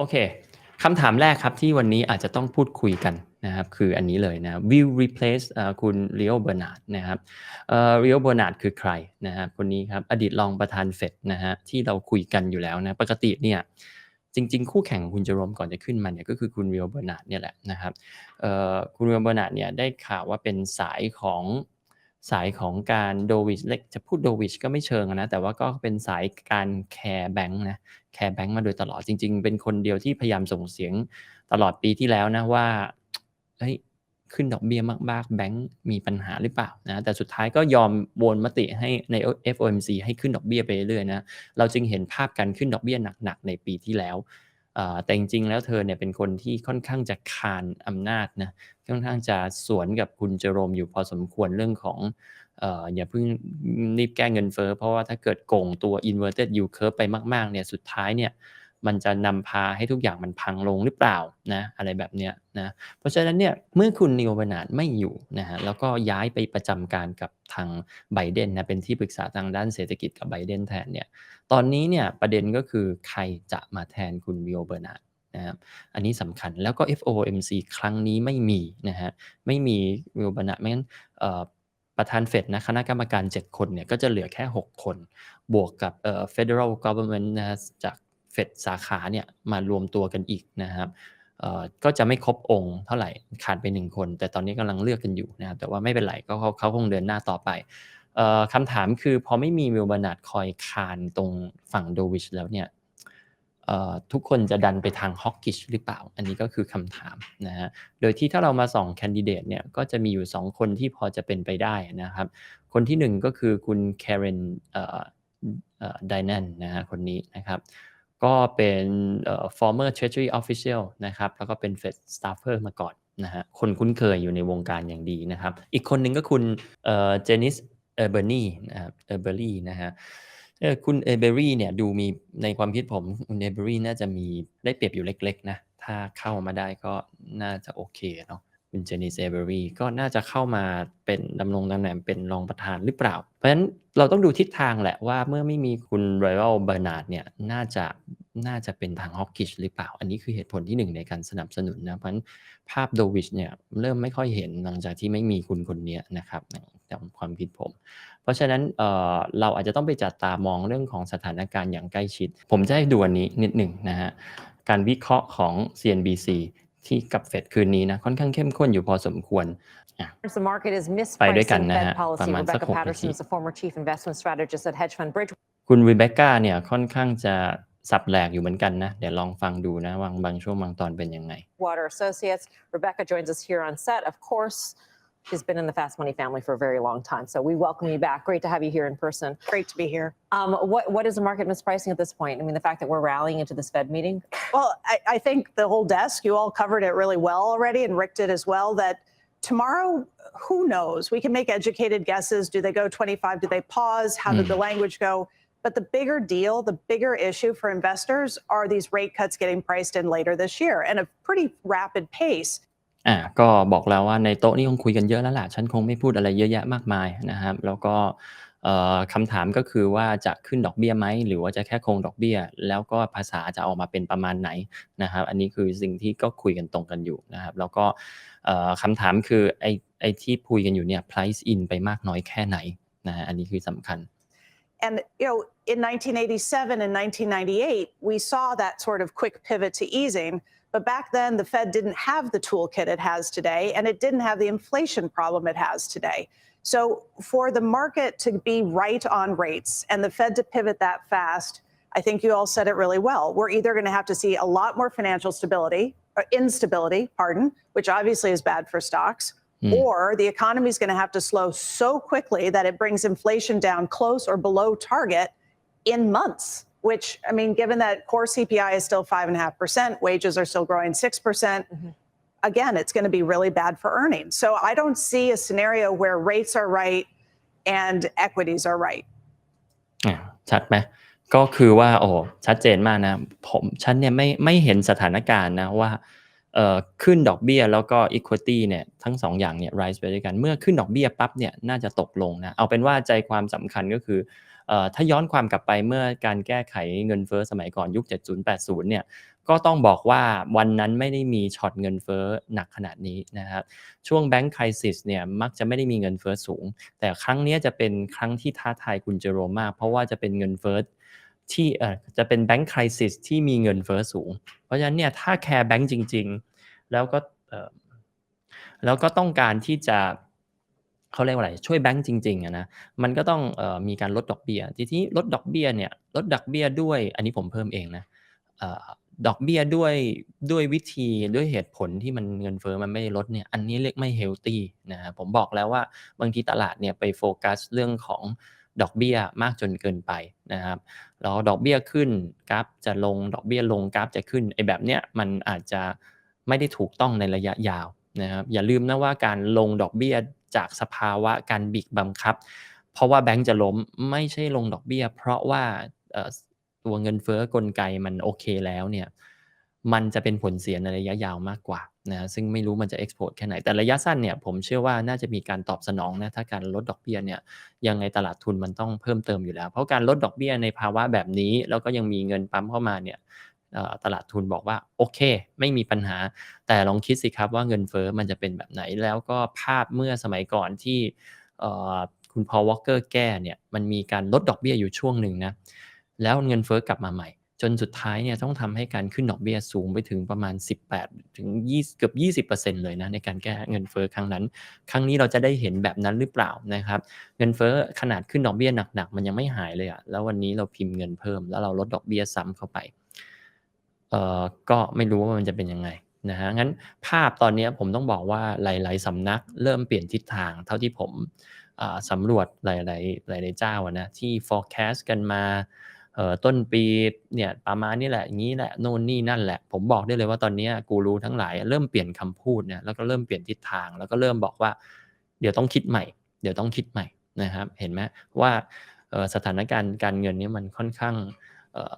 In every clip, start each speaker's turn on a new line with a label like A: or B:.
A: โอเคคำถามแรกครับที่วันนี้อาจจะต้องพูดคุยกันนะครับคืออันนี้เลยนะ will replace คุณเรียวเบอร์นาร์ดนะครับเรียวเบอร์นาร์ดคือใครนะครับคนนี้ครับอดีตรองประธานเฟดนะฮะที่เราคุยกันอยู่แล้วนะปกติเนี่ยจริง ๆ คู่แข่งของคุณเจอรมก่อนจะขึ้นมาเนี่ยก็คือคุณเรียวเบอร์นาร์ดเนี่ยแหละนะครับคุณเรียวเบอร์นาร์ดเนี่ยได้ข่าวว่าเป็นสายของ สายของการโดวิชเล็กจะพูดโดวิชก็ไม่เชิงนะ แต่ว่าก็เป็นสายการแคร์แบงค์นะแคร์แบงค์มาโดยตลอดจริง ๆ เป็นคนเดียวที่พยายามส่งเสียงตลอดปีที่แล้วนะว่าเฮ้ยขึ้นดอกเบี้ยมากๆ แบงค์มีปัญหาหรือเปล่านะแต่สุดท้ายก็ยอมโวนมติให้ใน FOMC ให้ขึ้นดอกเบี้ยไปเรื่อยๆนะเราจึงเห็นภาพการขึ้นดอกเบี้ยหนักๆในปีที่แล้ว แต่จริงๆ แล้วเธอเนี่ยเป็นคนที่ค่อนข้างจะคานอำนาจนะค่อนข้างจะสวนกับคุณเจอรมอยู่พอสมควรเรื่องของอย่าเพิ่งรีบแก้เงินเฟ้อเพราะว่าถ้าเกิดโกงตัว inverted yield curve ไปมากๆเนี่ยสุดท้ายเนี่ย มันจะนำพาให้ทุกอย่างมันพังลงหรือเปล่านะอะไรแบบเนี้ยนะเพราะฉะนั้นเนี่ยเมื่อคุณนิวเบนาร์ดไม่อยู่นะฮะแล้วก็ย้ายไปประจำการกับทางไบเดนนะเป็นที่ปรึกษาทางด้านเศรษฐกิจกับไบเดนแทนเนี่ยตอนนี้เนี่ยประเด็นก็คือใครจะมาแทนคุณนิวเบนาร์ดนะครับอันนี้สำคัญแล้วก็ FOMC ครั้งนี้ไม่มีนะฮะไม่มีวิลบานะไม่งั้นประธานเฟดนะคณะกรรมการ 7 คนเนี่ยก็จะเหลือแค่ 6 คน บวกกับเอ่อ federal government นะจาก เฟดสาขาเนี่ยมารวมตัวกันอีกนะครับก็จะไม่ครบองค์เท่าไหร่ขาดไปหนึ่งคน แต่ตอนนี้กำลังเลือกกันอยู่นะครับแต่ว่าไม่เป็นไรก็เขาเขาคงเดินหน้าต่อไปเอ่อคำถามคือพอไม่มีวิลบานาดคอยคานตรงฝั่งโดวิชแล้วเนี่ยทุกคนจะดันไปทางฮอกกิชหรือเปล่า อันนี้ก็คือคำถามนะฮะ โดยที่ถ้าเรามาส่องแคนดิเดตเนี่ยก็จะมีอยู่ 2 คนที่พอจะเป็นไปได้นะครับ คนที่ 1 ก็คือคุณแคเรนไดแนนนะฮะคนนี้นะครับ ก็เป็น former treasury official นะครับ แล้วก็เป็น Fed staffer มาก่อนนะฮะ คนคุ้นเคยอยู่ในวงการอย่างดีนะครับ อีกคนหนึ่งก็คุณเจนิสเอเบอร์นีนะครับเอเบอรี่นะฮะคุณเอเบอรี่เนี่ยดูมีในความคิดผมคุณเอเบอรี่น่าจะมีได้เปรียบอยู่เล็กๆนะ ถ้าเข้ามาได้ก็น่าจะโอเคเนาะ คุณเจนิสเอเบอรี่ก็น่าจะเข้ามาเป็นดำรงตำแหน่งเป็นรองประธานหรือเปล่า เพราะฉะนั้นเราต้องดูทิศทางแหละว่าเมื่อไม่มีคุณไรอัลเบอร์นาร์ดเนี่ยน่าจะน่าจะเป็นทางฮอกกิชหรือเปล่า อันนี้คือเหตุผลที่หนึ่งในการสนับสนุนนะ เพราะฉะนั้นภาพโดวิชเนี่ยเริ่มไม่ค่อยเห็นหลังจากที่ไม่มีคุณคนนี้นะครับตามความคิดผม เพราะฉะนั้นเเราอาจจะต้องไปจัดตามองเรื่องของสถานการณ์อย่างใกล้ชิด ผมจะให้ดูอันนี้นิดหนึ่งนะฮะการวิเคราะห์ของ CNBC ที่กับเฟดคืนนี้นะค่อนข้างเข้มข้นอยู่พอสมควร
B: The market is mispricing Fed policy. Rebecca Patterson is the former chief investment strategist at hedge fund Bridge.
A: คุณรีเบคก้าเนี่ยค่อนข้างจะสับแหลกอยู่เหมือนกันนะ เดี๋ยวลองฟังดูนะวางบางช่วงบางตอนเป็นยังไง
B: Water Associates. Rebecca joins us here on set. Of course, She's been in the Fast Money family for a very long time. So we welcome you back. Great to have you here in person.
C: Great to be here.
B: Um, what, what is the market mispricing at this point? I mean, the fact that we're rallying into this Fed meeting?
C: Well, I, I think the whole desk, you all covered it really well already, and Rick did as well, that tomorrow, who knows? We can make educated guesses. Do they go 25? Do they pause? How did the hmm. language go? But the bigger deal, the bigger issue for investors are these rate cuts getting priced in later this year and a pretty rapid pace.
A: อ่าก็บอกแล้วว่า ในโต๊ะนี้คงคุยกันเยอะแล้วล่ะ ฉันคงไม่พูดอะไรเยอะแยะมากมาย นะครับ แล้วก็คำถามก็คือว่า จะขึ้นดอกเบี้ยไหม หรือว่าจะแค่คงดอกเบี้ย แล้วก็ภาษาจะออกมาเป็นประมาณไหน นะครับ อันนี้คือสิ่งที่ก็คุยกันตรงกันอยู่นะครับ แล้วก็คำถามคือ ไอ้ ไอ้ที่คุยกันอยู่เนี่ย price in ไปมากน้อยแค่ไหน นะฮะอันนี้คือสำคัญ
C: And you know, in 1987 and 1998, we saw that sort of quick pivot to easing. But back then, the Fed didn't have the toolkit it has today, and it didn't have the inflation problem it has today. So, for the market to be right on rates and the Fed to pivot that fast, I think you all said it really well. We're either going to have to see a lot more financial stability, or instability, pardon, which obviously is bad for stocks, mm. or the economy is going to have to slow so quickly that it brings inflation down close or below target in months which I mean, given that core CPI is still five and a half percent, wages are still growing six percent. Mm-hmm. Again, it's going to be really bad for earnings. So I don't see a scenario where rates are right and equities are right.
A: ชัดไหมก็คือว่าโอ้ชัดเจนมากนะผมฉันเนี่ยไม่ไม่เห็นสถานการณ์นะว่าเอ่อ ขึ้นดอกเบี้ยแล้วก็ equity เนี่ยทั้งสองอย่างเนี่ย rise ไปด้วยกัน เมื่อขึ้นดอกเบี้ยปั๊บเนี่ยน่าจะตกลงนะ เอาเป็นว่าใจความสำคัญก็คือถ้าย้อนความกลับไปเมื่อการแก้ไขเงินเฟ้อสมัยก่อนยุค 70-80 เนี่ยก็ต้องบอกว่าวันนั้นไม่ได้มีช็อตเงินเฟ้อหนักขนาดนี้นะครับช่วงแบงก์คริสิสเนี่ยมักจะไม่ได้มีเงินเฟ้อสูง แต่ครั้งนี้จะเป็นครั้งที่ท้าทายคุณเจโรมาก เพราะว่าจะเป็นเงินเฟ้อ ที่เออจะเป็นแบงก์คริสิสที่มีเงินเฟ้อสูง เพราะฉะนั้นเนี่ยถ้าแคร์แบงก์จริง ๆ แล้วก็แล้วก็ต้องการที่จะเขาเรียกว่าอะไรช่วยแบงก์จริงๆนะมันก็ต้องออมีการลดดอกเบี้ยทีนี้ลดดอกเบี้ยเนี่ยลดดอกเบี้ยด้วย อันนี้ผมเพิ่มเองนะออดอกเบี้ยด้วยด้วยวิธีด้วยเหตุผลที่มันเงินเฟ้อมันไม่ได้ลดเนี่ยอันนี้เรียกไม่เฮลตี้นะครับผมบอกแล้วว่าบางทีตลาดเนี่ยไปโฟกัสเรื่องของ ดอกเบี้ยมากจนเกินไปนะครับแล้วดอกเบี้ยขึ้นกราฟจะลงดอกเบี้ยลงกราฟจะขึ้นไอ้แบบเนี้ยมันอาจจะไม่ได้ถูกต้องในระยะยาวนะครับอย่าลืมนะว่าการลงดอกเบี้ยจากสภาวะการบิดบังคับ เพราะว่าแบงก์จะล้มไม่ใช่ลงดอกเบี้ย เพราะว่าตัวเงินเฟ้อกลไกมันโอเคแล้วเนี่ยมันจะเป็นผลเสียในระยะยาวมากกว่า นะซึ่งไม่รู้มันจะ export แค่ไหน แต่ระยะสั้นเนี่ยผมเชื่อว่าน่าจะมีการตอบสนองนะถ้าการลดดอกเบี้ยเนี่ยยังไงตลาดทุนมันต้องเพิ่มเติมอยู่แล้ว เพราะการลดดอกเบี้ยในภาวะแบบนี้ แล้วก็ยังมีเงินปั๊มเข้ามาเนี่ยตลาดทุนบอกว่าโอเค ไม่มีปัญหา แต่ลองคิดสิครับว่าเงินเฟ้อมันจะเป็นแบบไหน แล้วก็ภาพเมื่อสมัยก่อนที่คุณพอวอลเกอร์แก้เนี่ยมันมีการลดดอกเบี้ยอยู่ช่วงหนึ่งนะแล้วเงินเฟ้อกลับมาใหม่ จนสุดท้ายเนี่ยต้องทำให้การขึ้นดอกเบี้ยสูงไปถึงประมาณ 18 ถึง20เกือบ20%เลยนะในการแก้เงินเฟ้อครั้งนั้น ครั้งนี้เราจะได้เห็นแบบนั้นหรือเปล่านะครับ เงินเฟ้อขนาดขึ้นดอกเบี้ยหนักๆ มันยังไม่หายเลยอะแล้ววันนี้เราพิมพ์เงินเพิ่ม แล้วเราลดดอกเบี้ยซ้ำเข้าไปเอ่อก็ไม่รู้ว่ามันจะเป็นยังไงนะฮะงั้นภาพตอนนี้ผมต้องบอกว่าหลาย ๆสำนักเริ่มเปลี่ยนทิศทางเท่าที่ผมอ่าสำรวจหลาย ๆ หลาย ๆ เจ้านะที่ forecast กันมา ต้นปีเนี่ยประมาณนี้แหละอย่างนี้แหละโน่นนี่นั่นแหละ ผมบอกได้เลยว่าตอนนี้กูรู้ทั้งหลาย เริ่มเปลี่ยนคำพูดเนี่ยแล้วก็เริ่มเปลี่ยนทิศทาง แล้วก็เริ่มบอกว่า เดี๋ยวต้องคิดใหม่ เดี๋ยวต้องคิดใหม่นะครับ เห็นไหมว่าสถานการณ์การเงินนี้มันค่อนข้าง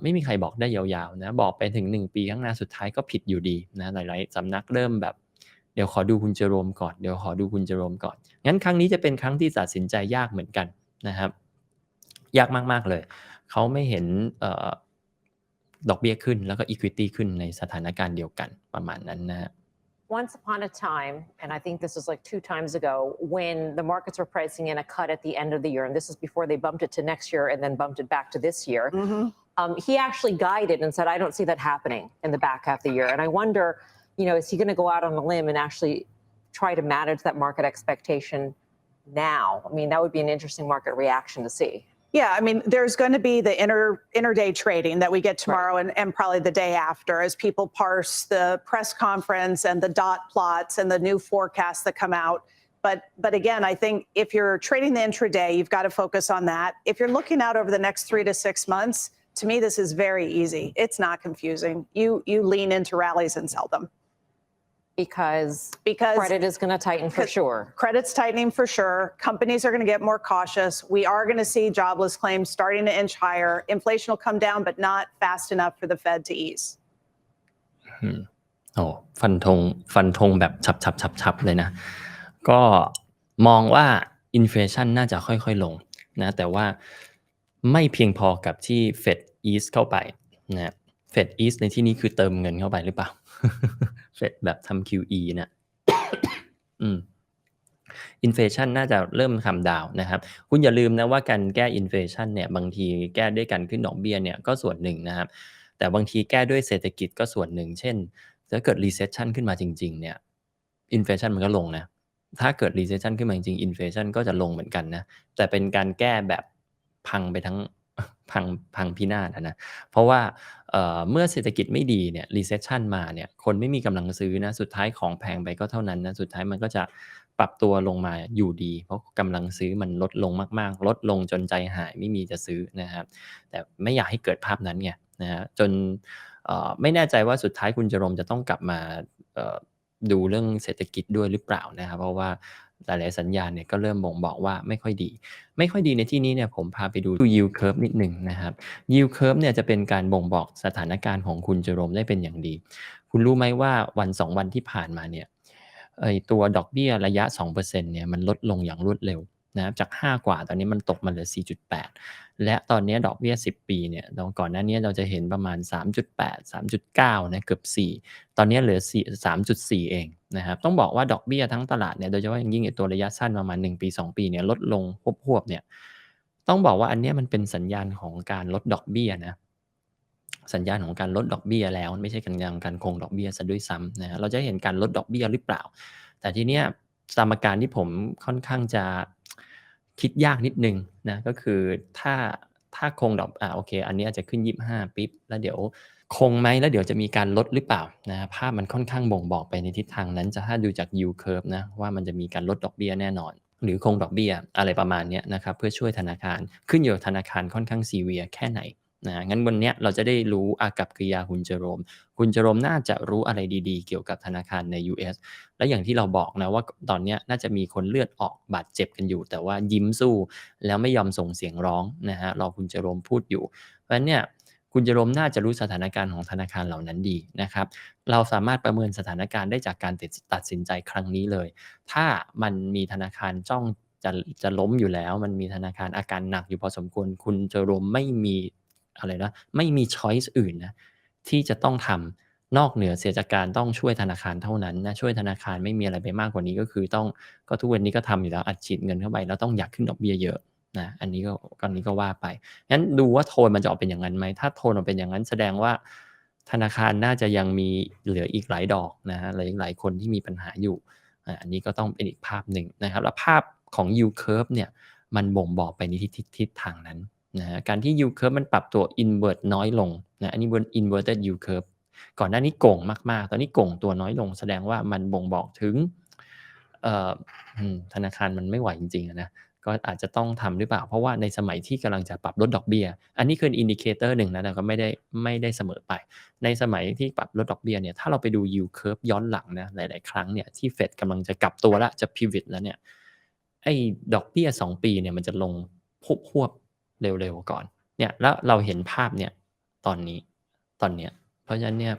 A: ไม่มีใครบอกได้ยาวๆนะบอกไปถึง 1 ปีข้างหน้าสุดท้ายก็ผิดอยู่ดีนะหลายๆสำนักเริ่มแบบเดี๋ยวขอดูคุณเจโรมก่อนเดี๋ยวขอดูคุณเจโรมก่อนงั้นครั้งนี้จะเป็นครั้งที่ตัดสินใจยากเหมือนกันนะครับ ยากมากๆเลย เขาไม่เห็นเออดอกเบี้ยขึ้นแล้วก็ equity ขึ้นในสถานการณ์เดียวกันประมาณนั้นนะฮะ
B: Once upon a time, and I think this was like two times ago, when the markets were pricing in a cut at the end of the year, and this is before they bumped it to next year and then bumped it back to this year,
C: Mhm.
B: um, he actually guided and said, I don't see that happening in the back half of the year. And I wonder, you know, is he going to go out on a limb and actually try to manage that market expectation now? I mean, that would be an interesting market reaction to see.
C: Yeah, I mean, there's going to be the inter interday trading that we get tomorrow and, and probably the day after as people parse the press conference and the dot plots and the new forecasts that come out. But but again, I think if you're trading the intraday, you've got to focus on that. If you're looking out over the next three to six months, to me, this is very easy. It's not confusing. You you lean into rallies and sell them
B: Because
C: because
B: credit is going to tighten for
C: Because-
B: sure.
C: credit's tightening for sure. Companies are going to get more cautious. We are going to see jobless claims starting to inch higher. Inflation will come down, but not fast enough for the Fed to ease.
A: อืมโอ้ฟันธงฟันธงแบบฉับฉับฉับฉับเลยนะ ก็มองว่าอินฟลชันน่าจะค่อยๆลงนะ แต่ว่าไม่เพียงพอกับที่ Fed Ease เข้าไปนะ Fed Ease ในที่นี้คือเติมเงินเข้าไปหรือเปล่า Fed แบบทำ QE นะอืมอินเฟชันน่าจะเริ่มคำดาวนะครับ คุณอย่าลืมนะว่าการแก้อินเฟชันเนี่ยบางทีแก้ด้วยการขึ้นดอกเบี้ยเนี่ยก็ส่วนหนึ่งนะครับ แต่บางทีแก้ด้วยเศรษฐกิจก็ส่วนหนึ่ง เช่นถ้าเกิด recession ขึ้นมาจริง ๆ เนี่ย inflation มันก็ลงนะ ถ้าเกิด recession ขึ้นมาจริงๆ inflation ก็จะลงเหมือนกันนะ แต่เป็นการแก้แบบพังไปทั้ง พังพังพินาศอะนะเพราะว่าเเมื่อเศรษฐกิจไม่ดีเนี่ย recession มาเนี่ยคนไม่มีกำลังซื้อนะสุดท้ายของแพงไปก็เท่านั้นนะสุดท้ายมันก็จะปรับตัวลงมาอยู่ดี เพราะกำลังซื้อมันลดลงมากๆ ลดลงจนใจหายไม่มีจะซื้อนะครับแต่ไม่อยากให้เกิดภาพนั้นไงนะฮะจนไม่แน่ใจว่าสุดท้ายคุณจรมจะต้องกลับมาดูเรื่องเศรษฐกิจด้วยหรือเปล่านะครับเพราะว่า หลายๆสัญญาณเนี่ยก็เริ่มบ่งบอกว่าไม่ค่อยดี ไม่ค่อยดีในที่นี้เนี่ยผมพาไปดู yield curve นิดหนึ่งนะครับ yield curve เนี่ยจะเป็นการบ่งบอกสถานการณ์ของคุณจรมได้เป็นอย่างดี คุณรู้ไหมว่าวันสองวันที่ผ่านมาเนี่ยไอตัวดอกเบี้ยระยะ 2%เนี่ยมันลดลงอย่างรวดเร็ว นะจาก 5 กว่าตอนนี้มันตกมาเหลือ 4.8 และตอนนี้ดอกเบี้ย 10 ปีเนี่ยเราก่อนหน้านี้เราจะเห็นประมาณ 3.8 3.9นะเกือบ 4 ตอนนี้เหลือ 4 3.4 เองนะครับต้องบอกว่าดอกเบี้ยทั้งตลาดเนี่ยโดยเฉพาะอย่างยิ่งไอตัวระยะสั้นประมาณ 1 ปี 2 ปีเนี่ยลดลงพวบๆเนี่ยต้องบอกว่าอันนี้มันเป็นสัญญาณของการลดดอกเบี้ยนะสัญญาณของการลดดอกเบี้ยแล้วไม่ใช่สัญญาณของการคงดอกเบี้ยซะด้วยซ้ำนะฮะเราจะเห็นการลดดอกเบี้ยหรือเปล่า แต่ทีเนี้ยสมการที่ผมค่อนข้างจะ คิดยากนิดนึงนะก็คือถ้าถ้าคงดอกอ่าโอเค อันนี้อาจจะขึ้น 25ปิ๊บแล้วเดี๋ยวคงไหมแล้วเดี๋ยวจะมีการลดหรือเปล่านะภาพมันค่อนข้างบ่งบอกไปในทิศทางนั้นจะถ้าดูจาก yield curve นะว่ามันจะมีการลดดอกเบี้ยแน่นอน หรือคงดอกเบี้ยอะไรประมาณนี้นะครับเพื่อช่วยธนาคารขึ้นอยู่กับธนาคารค่อนข้างซีเวียแค่ไหน นะงั้นวันนี้เราจะได้รู้อากับกริยาคุณเจโรม คุณเจโรมน่าจะรู้อะไรดีๆ เกี่ยวกับธนาคารใน US และอย่างที่เราบอกนะว่าตอนนี้น่าจะมีคนเลือดออกบาดเจ็บกันอยู่ แต่ว่ายิ้มสู้ แล้วไม่ยอมส่งเสียงร้องนะฮะรอคุณเจโรมพูดอยู่ เพราะฉะนั้นเนี่ยคุณเจโรมน่าจะรู้สถานการณ์ของธนาคารเหล่านั้นดีนะครับ เราสามารถประเมินสถานการณ์ได้จากการตัดสินใจครั้งนี้เลย ถ้ามันมีธนาคารจ้องจะจะล้มอยู่แล้ว มันมีธนาคารอาการหนักอยู่พอสมควร คุณเจโรมไม่มี อะไรนะไม่มีช้อยส์อื่นนะที่จะต้องทำนอกเหนือเสียจากการต้องช่วยธนาคารเท่านั้นนะช่วยธนาคารไม่มีอะไรไปมากกว่านี้ก็คือต้องก็ทุกวันนี้ก็ทำอยู่แล้วอัดฉีดเงินเข้าไปแล้วต้องอยากขึ้นดอกเบี้ยเยอะนะอันนี้ก็อันนี้ก็ว่าไปงั้นดูว่าโทนมันจะออกเป็นอย่างนั้นไหมถ้าโทนออกเป็นอย่างนั้นแสดงว่า ธนาคารน่าจะยังมีเหลืออีกหลายดอกนะฮะหลายหลายคนที่มีปัญหาอยู่อันนี้ก็ต้องเป็นอีกภาพหนึ่งนะครับ แล้วภาพของ yield curve เนี่ยมันบ่งบอกไปในทิศทางนั้น นะฮะการที่ yield curve มันปรับตัว invert น้อยลงนะอันนี้บน inverted yield curve ก่อนหน้านี้โก่งมากๆ ตอนนี้โก่งตัวน้อยลง แสดงว่ามันบ่งบอกถึงธนาคารมันไม่ไหวจริงๆนะก็อาจจะต้องทำหรือเปล่า เพราะว่าในสมัยที่กำลังจะปรับลดดอกเบี้ย อันนี้คืออินดิเคเตอร์หนึ่งนะแต่ก็ไม่ได้ไม่ได้เสมอไป ในสมัยที่ปรับลดดอกเบี้ยเนี่ยถ้าเราไปดู yield curve ย้อนหลังนะหลายๆ ครั้งเนี่ยที่เฟดกำลังจะกลับตัวละจะ pivot แล้วเนี่ยไอ้ดอกเบี้ย 2 ปีเนี่ยมันจะลงพวบพวบ เร็วๆก่อน เนี่ยแล้วเราเห็นภาพเนี่ยตอนนี้ตอนเนี้ย เพราะฉะนั้นเนี่ย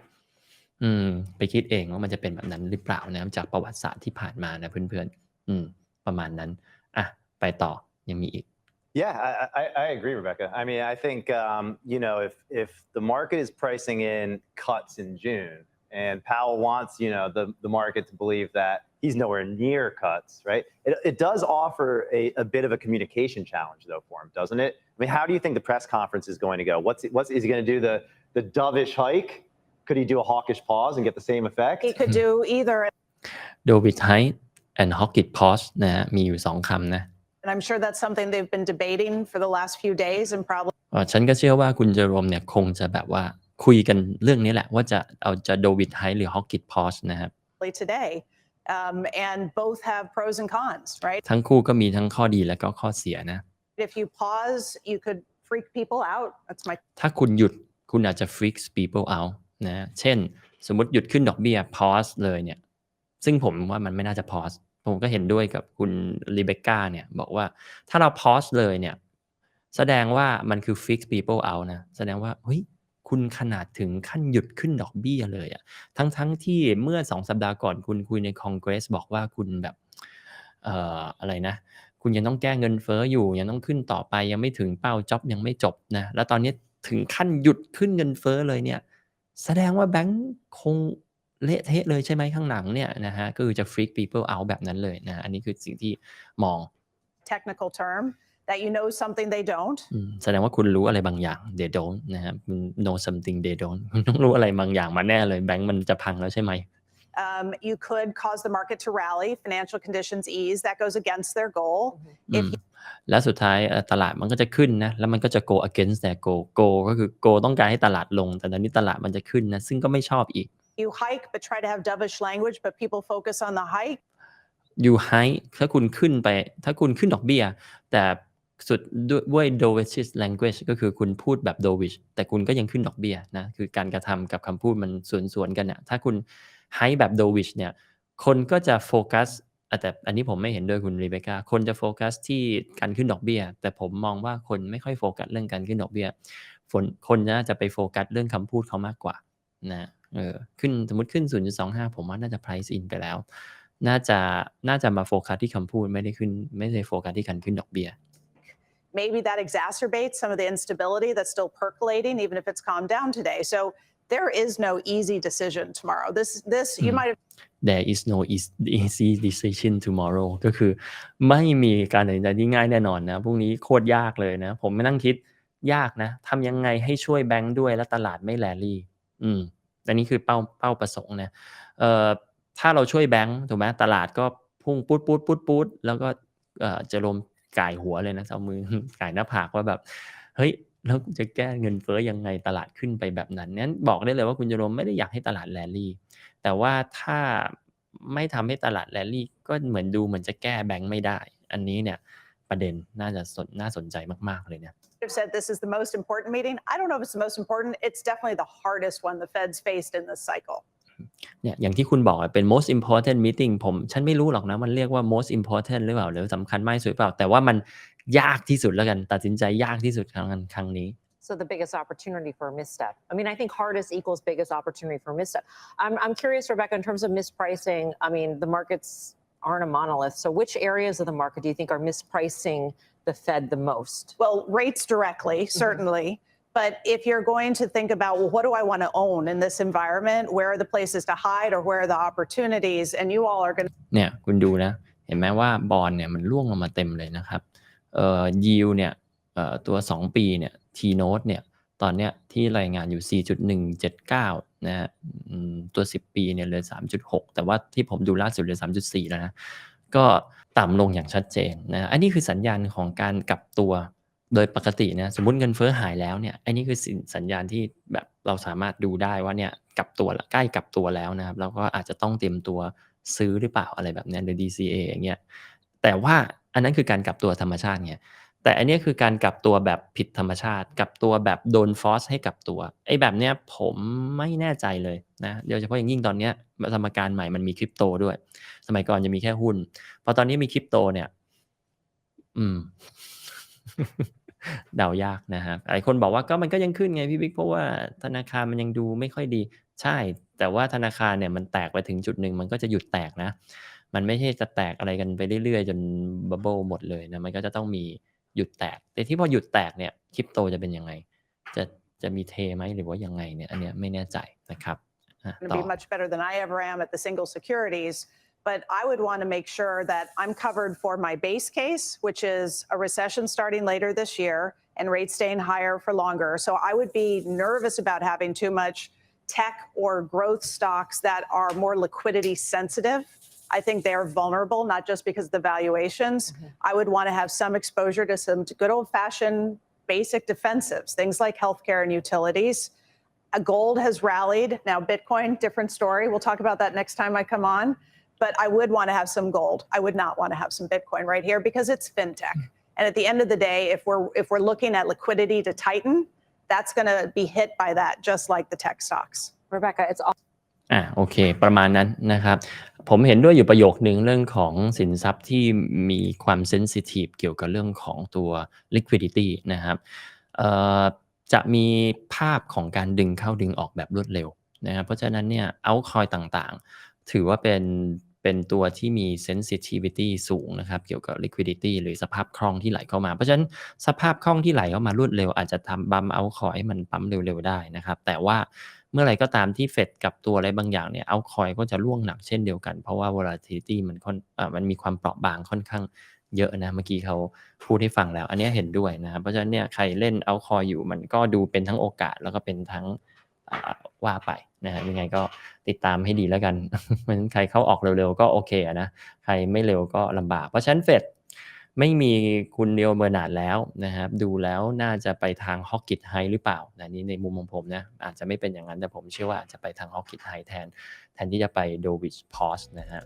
A: อืม ไปคิดเองว่ามันจะเป็นแบบนั้นหรือเปล่านะจากประวัติศาสตร์ที่ผ่านมานะเพื่อนๆอืม ประมาณนั้นอะไปต่อยังมีอีก
D: Yeah, I, I, I agree, Rebecca. I mean, I think um, you know if if the market is pricing in cuts in June, and Powell wants you know the the market to believe that he's nowhere near cuts, right? It, it does offer a, a bit of a communication challenge though for him, doesn't it? I mean, how do you think the press conference is going to go? What's what's is he going to do the the dovish hike? Could he do a hawkish pause and get the same effect?
C: He could do either.
A: d o v i d height and Hawkit pause นะฮะมีอยู่สองคำนะ
C: And I'm sure that's something they've been debating for the last few days and probably
A: อ่าฉันก็เชื่อว่าคุณเจอโรมเนี่ยคงจะแบบว่าคุยกันเรื่องนี้แหละ ว่าจะเอาจะโดวิดไฮหรือฮอกกิตพอสนะครับ
C: today. Um, and both have pros and cons, right?
A: ทั้งคู่ก็มีทั้งข้อดีและก็ข้อเสียนะ
C: If you pause, you could freak people out. That's my
A: ถ้าคุณหยุดคุณอาจจะ freak people out นะเช่น สมมติหยุดขึ้นดอกเบี้ย pause เลยเนี่ย ซึ่งผมว่ามันไม่น่าจะ pause ผมก็เห็นด้วยกับคุณรีเบคก้าเนี่ย บอกว่าถ้าเรา pause เลยเนี่ย แสดงว่ามันคือ fix people out นะ แสดงว่าเฮ้ย คุณขนาดถึงขั้นหยุดขึ้นดอกเบี้ยเลยอะทั้งทั้งที่เมื่อสองสัปดาห์ก่อนคุณคุยในคอนเกรสบอกว่าคุณแบบเอ่ออะไรนะ คุณยังต้องแก้เงินเฟ้ออยู่ยังต้องขึ้นต่อไปยังไม่ถึงเป้าจ็อบยังไม่จบนะแล้วตอนนี้ถึงขั้นหยุดขึ้นเงินเฟ้อเลยเนี่ย แสดงว่าแบงก์คงเละเทะเลยใช่ไหมข้างหลังเนี่ยนะฮะก็คือจะ freak people out แบบนั้นเลยนะอันนี้คือสิ่งที่มอง
C: technical term that you know something they don't.
A: อืมแสดงว่าคุณรู้อะไรบางอย่าง they don't นะครับคุณ know something they don't คุณต้องรู้อะไรบางอย่างมาแน่เลยแบงก์มันจะพังแล้วใช่ไหม
C: Um, you could cause the market to rally, financial conditions ease. That goes against their goal.
A: อื
C: If
A: มแล้วสุดท้ายเอ่อตลาดมันก็จะขึ้นนะ แล้วมันก็จะ go against their goal go ก็คือ go ต้องการให้ตลาดลง แต่ตอนนี้ตลาดมันจะขึ้นนะ ซึ่งก็ไม่ชอบอีก
C: you hike but try to have dovish language, but people focus on the hike,
A: you high ถ้าคุณขึ้นไป ถ้าคุณขึ้นดอกเบี้ย แต่ สุดด้วยด้วย dovish language ก็คือคุณพูดแบบ dovish แต่คุณก็ยังขึ้นดอกเบี้ยนะ คือการกระทำกับคำพูดมันสวนๆกันนี่ยถ้าคุณ high แบบ dovish เนี่ย คนก็จะโฟกัสแต่อันนี้ผมไม่เห็นด้วยคุณรีเบคก้า คนจะโฟกัสที่การขึ้นดอกเบี้ย แต่ผมมองว่าคนไม่ค่อยโฟกัสเรื่องการขึ้นดอกเบี้ยฝนคนน่าจะไปโฟกัสเรื่องคำพูดเขามากกว่านะเออขึ้นสมมติขึ้น 0.25 ผมว่าน่าจะ price in ไปแล้ว น่าจะน่าจะมาโฟกัสที่คำพูดไม่ได้ขึ้น ไม่ได้โฟกัสที่การขึ้นดอกเบี้ย
C: maybe that exacerbates some of the instability that's still percolating, even if it's calmed down today. So there is no easy decision tomorrow. This, this you
A: Hmm.
C: might have
A: there is no eas- easy decision tomorrow ก็คือไม่มีการตัดสินใจที่ง่ายแน่นอนนะพรุ่งนี้โคตรยากเลยนะ ผมไม่นั่งคิดยากนะทำยังไงให้ช่วยแบงค์ด้วยและตลาดไม่แรลลี่ อืมอันนี้คือเป้าเป้าประสงค์นะเอ่อถ้าเราช่วยแบงค์ถูกไหมตลาดก็พุ่งปุ๊ดปุ๊ดปุ๊ดปุ๊ดแล้วก็เอ่อจะลม ก่ายหัวเลยนะเอามือก่ายหน้าผากว่าแบบ เฮ้ยแล้วจะแก้เงินเฟ้อยังไงตลาดขึ้นไปแบบนั้นนั้นบอกได้เลยว่าคุณจรมไม่ได้อยากให้ตลาดแรลลี่ แต่ว่าถ้าไม่ทำให้ตลาดแรลลี่ ก็เหมือนดูเหมือนจะแก้แบงค์ไม่ได้ อันนี้เนี่ยประเด็นน่าจะสนน่าสนใจมาก ๆ เลยเนะ
C: have said this is the most important meeting. I don't know if it's the most important. It's definitely the hardest one the Fed's faced in this cycle.
A: เนี่ยอย่างที่คุณบอกอะเป็น most important meeting ผม ฉันไม่รู้หรอกนะ มันเรียกว่า most important หรือเปล่า หรือสำคัญมากที่สุดหรือเปล่า แต่ว่ามันยากที่สุดแล้วกัน ตัดสินใจยากที่สุดครั้งครั้งนี้
B: So the biggest opportunity for a misstep. I mean, I think hardest equals biggest opportunity for a misstep. I'm, I'm curious, Rebecca, in terms of mispricing. I mean, the markets aren't a monolith. So which areas of the market do you think are mispricing the Fed the most?
C: Well, rates directly, certainly. But if you're going to think about, well, what do I want to own in this environment? Where are the places to hide or where are the opportunities? And you all are going to
A: เนี่ยคุณดูนะ เห็นไหมว่าบอลเนี่ยมันร่วงลงมาเต็มเลยนะครับ เอ่อยิวเนี่ย เอ่อตัว 2 ปีเนี่ยทีโนตเนี่ย ตอนเนี้ยที่รายงานอยู่ 4.179 นะฮะอืมตัว 10 ปีเนี่ยเหลือ 3.6 แต่ว่าที่ผมดูล่าสุดเหลือ 3.4 แล้วนะ ก็ต่ำลงอย่างชัดเจนนะ อันนี้คือสัญญาณของการกลับตัว โดยปกติเนะสมมติเงินเฟ้อหายแล้วเนี่ยไอันนี้คือสิสัญญาณที่แบบเราสามารถดูได้ว่าเนี่ยกลับตัวละใกล้กลับตัวแล้วนะครับแล้วก็อาจจะต้องเตรียมตัวซื้อหรือเปล่าอะไรแบบเนี้ยหรือ DCA อย่างเงี้ยแต่ว่าอันนั้นคือการกลับตัวธรรมชาติไงแต่อันนี้คือการกลับตัวแบบผิดธรรมชาติกลับตัวแบบโดนฟอสให้กลับตัวไอ้แบบเนี้ยผมไม่แน่ใจเลยนะโดยเฉพาะอย่างยิ่งตอนเนี้ยสมการใหม่มันมีคริปโตด้วย สมัยก่อนจะมีแค่หุ้นพอตอนนี้มีคริปโตเนี่ย อืม เดายากนะครับหลายคนบอกว่าก็มันก็ยังขึ้นไงพี่บิ๊กเพราะว่าธนาคารมันยังดูไม่ค่อยดี ใช่ แต่ว่าธนาคารเนี่ยมันแตกไปถึงจุดหนึ่งมันก็จะหยุดแตกนะ มันไม่ใช่จะแตกอะไรกันไปเรื่อยๆ จนบับเบิลหมดเลยนะมันก็จะต้องมีหยุดแตก แต่ที่พอหยุดแตกเนี่ยคริปโตจะเป็นยังไง จะจะมีเทไหมหรือว่ายังไงเนี่ยอันเนี้ยไม่แน่ใจนะครับอะ
C: going
A: ต่
C: to
A: อ
C: be much better than I ever am at the single securities. But I would want to make sure that I'm covered for my base case, which is a recession starting later this year and rates staying higher for longer. So I would be nervous about having too much tech or growth stocks that are more liquidity sensitive. I think they're vulnerable, not just because of the valuations. Mm-hmm. I would want to have some exposure to some good old fashioned basic defensives, things like healthcare and utilities. Gold has rallied. Now, Bitcoin, different story. We'll talk about that next time I come on. But I would want to have some gold. I would not want to have some Bitcoin right here because it's fintech. And at the end of the day, if we're if we're looking at liquidity to tighten, that's going to be hit by that, just like the tech stocks.
B: Rebecca, it's all
A: อะโอเค ประมาณนั้นนะครับ ผมเห็นด้วยอยู่ประโยคนึงเรื่องของสินทรัพย์ที่มีความเซนซิทีฟเกี่ยวกับเรื่องของตัว liquidity นะครับเอ่อจะมีภาพของการดึงเข้าดึงออกแบบรวดเร็วนะครับเพราะฉะนั้นเนี่ยเอาคอยต่างๆ ถือว่าเป็นเป็นตัวที่มี sensitivity สูงนะครับ เกี่ยวกับ liquidity หรือสภาพคล่องที่ไหลเข้ามา เพราะฉะนั้นสภาพคล่องที่ไหลเข้ามารวดเร็วอาจจะทำบัมเอาคอยให้มันปั๊มเร็วๆได้นะครับ แต่ว่าเมื่อไรก็ตามที่เฟดกับตัวอะไรบางอย่างเนี่ยเอาคอยก็จะร่วงหนักเช่นเดียวกัน เพราะว่า volatility มันค่อนอมันมีความเปราะบางค่อนข้างเยอะนะ เมื่อกี้เขาพูดให้ฟังแล้ว อันนี้เห็นด้วยนะครับ เพราะฉะนั้นเนี่ยใครเล่นเอาคอยอยู่มันก็ดูเป็นทั้งโอกาสแล้วก็เป็นทั้งว่าไป นะฮะยังไงก็ติดตามให้ดีแล้วกันเพราะฉะนั้นใครเข้าออกเร็วๆก็โอเคนะใครไม่เร็วก็ลำบาก เพราะฉะนั้นเฟดไม่มีคุณเดียวเบอร์นาดแล้วนะครับดูแล้วน่าจะไปทางฮอกกิ t ไฮหรือเปล่านะนี่ในมุมของผมนะอาจจะไม่เป็นอย่างนั้นแต่ผมเชื่อว่าอาจจะไปทางฮอกกิ t ไฮแทน แทนที่จะไปโดวิชพอสนะฮะ